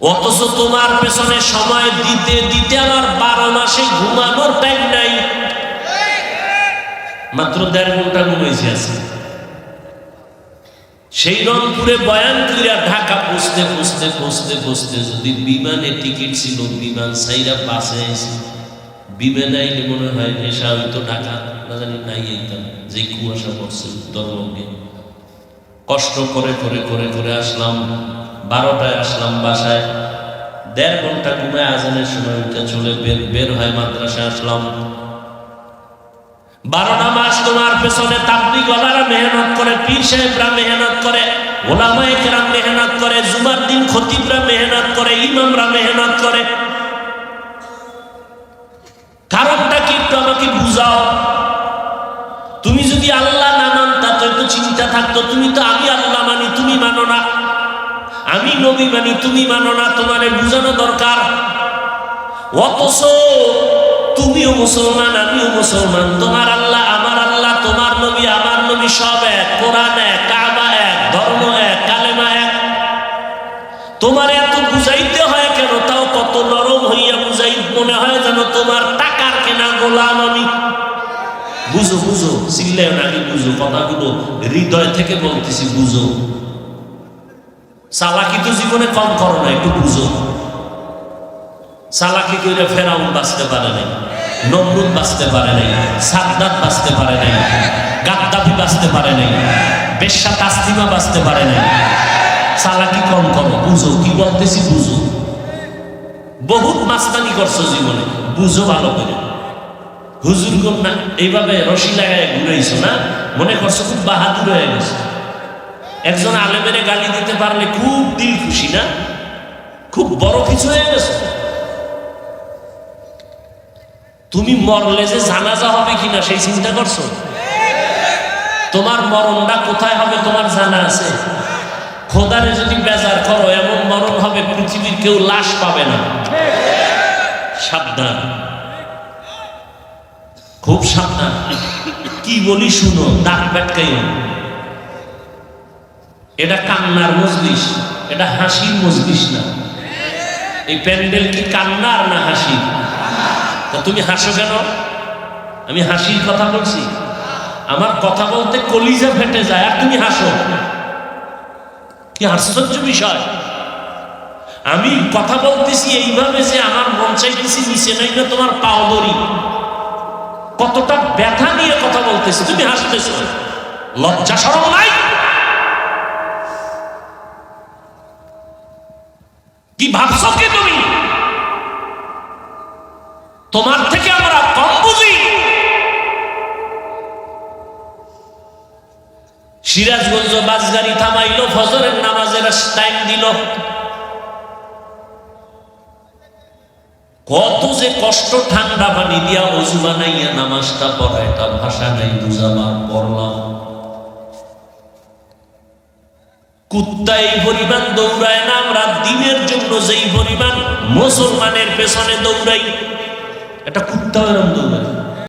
অথচ তোমার পেছনে সময় দিতে দিতে আমার বারো মাসে ঘুমানোর টাইম নাই। মাত্র দেড় ঘণ্টা ঘুমাইছি আছে সেই রংপুরে বয়ান করিয়া ঢাকা পৌঁছতে পৌঁছতে পৌঁছতে পৌঁছতে যদি বিমানে টিকিট ছিল, বিমান সাইরা বাসে আইসি বিমানে আইলে মনে হয় নেশা হইতো ঢাকা, না জানি নাই যে কুয়াশা পড়ছে উত্তরবঙ্গে। কষ্ট করে করে করে করে আসলাম। বারোটায় আসলাম বাসায়। দেড় ঘণ্টা ঘুমায় আজানের সময় উঠে চলে বের বের হয় মাদ্রাসায় আসলাম। বারোটা মাস তোমার পেছনে তাবলিগ ওলারা মেহনত করে, পীর সাহেবরা মেহনত করে, ওলামায়ে মেহনত করে, জুমার দিন খতিবরা মেহনত করে, ইমামরা মেহনত করে থাকতো, তুমি তো আমি আল্লাহ মানি, তুমি মানো না। আমি নবী মানি, তুমি মানো না, তোমারে বুঝানো দরকার। অথচ তুমিও মুসলমান, আমিও মুসলমান। তোমার আল্লাহ, আমার আল্লাহ, তোমার নবী, আমার নবী সব এক। কোরআন এক, কাবা এক, ধর্ম এক, কালেমা এক। তোমার এত বুঝাইতে হয় কেন? তাও কত নরম হইয়া বুঝাই, মনে হয় যেন তোমার টাকার কেনা গোলাম আমি। বুঝো বুঝো চিল্লেও নাকি বুঝো, কথাগুলো হৃদয় থেকে বলতেছি, বুঝো। চালাকি তো জীবনে কম করো না, একটু বুঝো। চালাকি করে ফেরাউন বাঁচতে পারে নাই, নমরুদ বাঁচতে পারে নাই, সাদ্দাত বাঁচতে পারে নাই, গাদ্দাফি বাঁচতে পারে নাই, বেশ্যা তাস্তিমা বাঁচতে পারে নাই। চালাকি কম করো, বুঝো, কি বলতেছি বুঝো। বহুত মাস্তানি করছ জীবনে, বুঝো ভালো করে। হুজুর না, এইভাবে রশি লাগায় ঘুরাইছো না? মনে করছ খুব বাহাদুর হয়ে গেছে। একজন আলেমের গালি দিতে পারলে খুব দিল খুশি না? খুব বড় কিছু হয়ে গেছে। তুমি মরলে যে জানাজা হবে কিনা, সেই চিন্তা করছ? তোমার মরণটা কোথায় হবে, তোমার জানা আছে? খোদারে যদি বেজার করো, এমন মরণ হবে পৃথিবীর কেউ লাশ পাবে না। সাবধান। খুব সাবধান। কি বলি শুনো দাঁত পেটকাই এটা কান্নার মজলিস, এটা হাসির মজলিস না। এই প্যান্ডেল কি কান্নার না হাসির তা তুমি হাসো কেন? আমি হাসির কথা বলছি। আমার কথা বলতে কলিজা ফেটে যায়, আর তুমি হাসো। কি আশ্চর্য বিষয়। আমি কথা বলতেছি এইভাবে যে আমার মন চাইতেছি নিচে নাই না তোমার পাও দড়ি কতটা ব্যথা নিয়ে কথা বলতেছি তুমি হাসতেছো লজ্জা সরম নাই? কি ভাবছ কি তুমি? তোমার থেকে আমরা কম বুঝি। সিরাজগঞ্জ বাসগাড়ি থামাইলো, ফজরের নামাজের টাইম দিল। কত যে কষ্ট ঠান্ডা পানি দিয়া অজু বানাইয়া নামাজটা পড়া এটা ভাষা নাই বুঝাবার পড়লাম। কুত্তা এই পরিমাণ দৌড়ায় না, আমরা দিনের জন্য যেই পরিমাণ মুসলমানের পেছনে দৌড়াই। এটা কুত্তা এরম দৌড়ায়।